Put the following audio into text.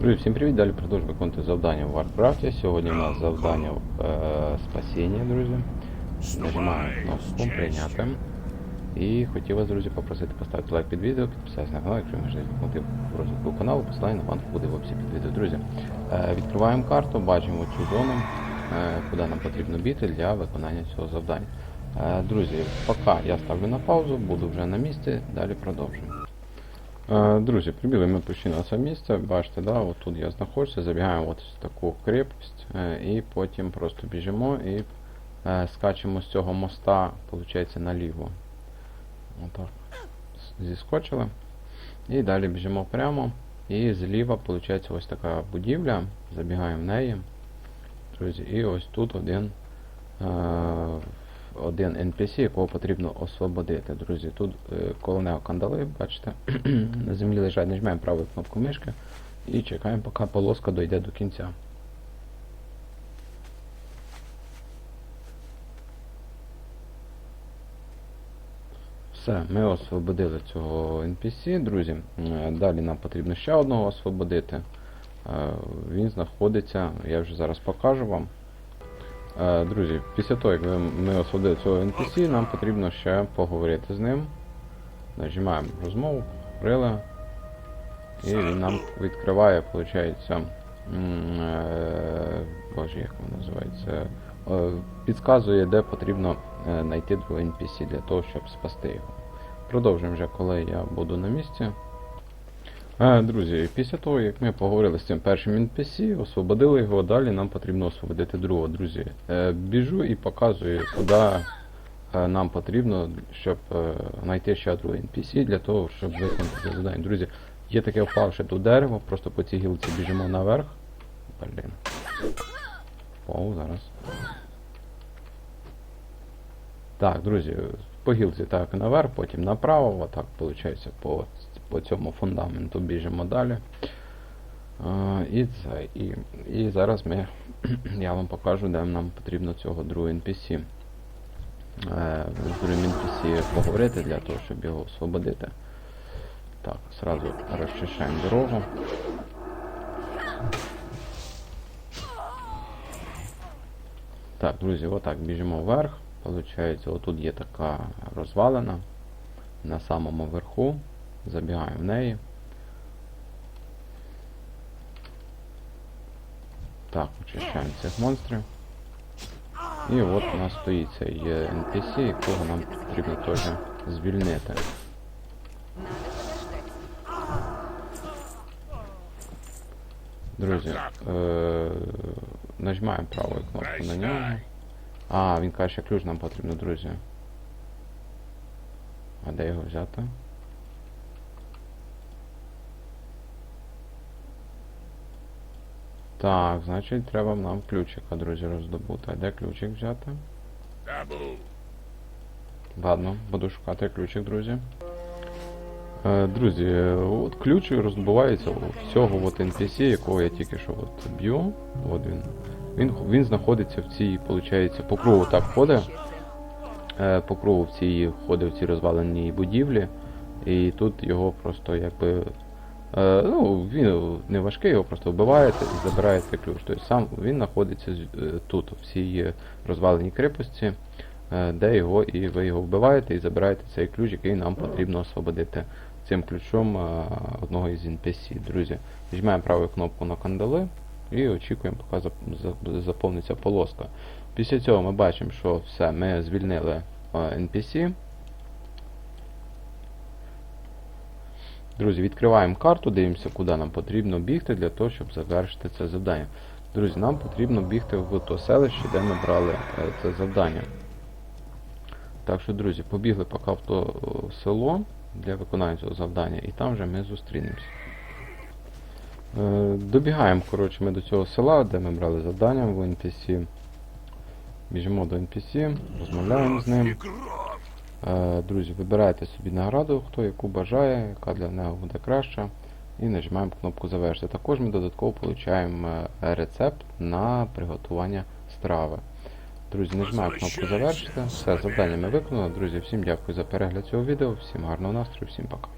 Друзі, всім привіт! Далі продовжую виконувати завдання в Warcraft. Сьогодні у нас завдання е, спасіння, друзі. Нажимаємо кнопку прийняти. І хотів вас, друзі, попросити поставити лайк під відео, підписатися на канал, якщо ви можете допомогти в розвитку каналу, посилання на банк буде в описі під відео. Друзі, е, відкриваємо карту, бачимо цю зону, е, куди нам потрібно біти для виконання цього завдання. Е, друзі, поки я ставлю на паузу, буду вже на місці, далі продовжуємо. Е, Друзі, прибіли ми почти на це місце. Бачите, да, от тут я знаходжуся, забігаємо от в таку крепость, е, і потім просто біжимо і е, скачемо з цього моста, виходить, наліво. Отак. Зіскочили. І далі біжимо прямо. І зліва, виходить, ось така будівля. Забігаємо в неї. Друзі, і ось тут один. Один NPC, якого потрібно освободити. Друзі, тут е, коло нього кандали, бачите, на землі лежать, нажимаємо праву кнопку мишки і чекаємо, поки полоска дойде до кінця. Все, ми освободили цього NPC, друзі. Е, Далі нам потрібно ще одного освободити. Е, Він знаходиться, я вже зараз покажу вам. Е, Друзі, після того, як ми освободили цього NPC, нам потрібно ще поговорити з ним. Нажимаємо розмову, говорили. І він нам відкриває, виходить, е, боже, як воно називається, е, підказує, де потрібно знайти NPC для того, щоб спасти його. Продовжуємо вже, коли я буду на місці. Друзі, після того, як ми поговорили з цим першим NPC, освободили його, далі нам потрібно освободити другого. Друзі, е, біжу і показую, куди е, нам потрібно, щоб е, знайти ще другого NPC для того, щоб виконати завдання. Друзі, є таке впавше тут дерево, просто по цій гілці біжимо наверх. Блін. О, зараз. Так, друзі, по гілці так наверх, потім направо, отак виходить по, по цьому фундаменту біжимо далі. І, це, і, і зараз ми, я вам покажу, де нам потрібно цього другого NPC. Е, з другим NPC поговорити для того, щоб його освободити. Так, сразу розчищаємо дорогу. Так, друзі, отак біжимо вверх. Получається, отут є така розвалина на самому верху. Забігаємо в неї. Так, очищаємо цих монстрів. І от у нас стоїть цей е, NPC, якого нам потрібно теж звільнити. Друзі, е- нажимаємо правою кнопку на нього. А, він каже, що ключ нам потрібно, друзі. А де його взяти? Так, значить треба нам ключика, друзі, роздобути. А де ключик взяти? Ладно, буду шукати ключик, друзі. Е, друзі, от ключ роздобувається у цього от NPC, якого я тільки що от б'ю. От він. Він, він знаходиться в цій, виходить, по кругу так ходить. Е, по кругу в цій ходить в цій розваленій будівлі. І тут його просто якби. Е, ну, він не важкий, його просто вбиваєте і забираєте ключ. Тобто сам він знаходиться е, тут, в цій розваленій крепості, е, де його і ви його вбиваєте і забираєте цей ключ, який нам потрібно освободити цим ключом одного із NPC. Друзі, нажимаємо праву кнопку на кандали і очікуємо, поки заповниться полоска. Після цього ми бачимо, що все, ми звільнили NPC. Друзі, відкриваємо карту, дивимося, куди нам потрібно бігти для того, щоб завершити це завдання. Друзі, нам потрібно бігти в то селище, де ми брали е, це завдання. Так що, друзі, побігли поки в то е, село для виконання цього завдання, і там вже ми зустрінемось. Е, Добігаємо, коротше, ми до цього села, де ми брали завдання в NPC. Біжимо до NPC, розмовляємо з ним. Е, Друзі, вибирайте собі награду, хто яку бажає, яка для нього буде краща. І нажимаємо кнопку завершити. Також ми додатково отримуємо рецепт на приготування страви. Друзі, нажимаємо кнопку завершити. Все, завдання ми виконали. Друзі, всім дякую за перегляд цього відео, всім гарного настрою, всім пока.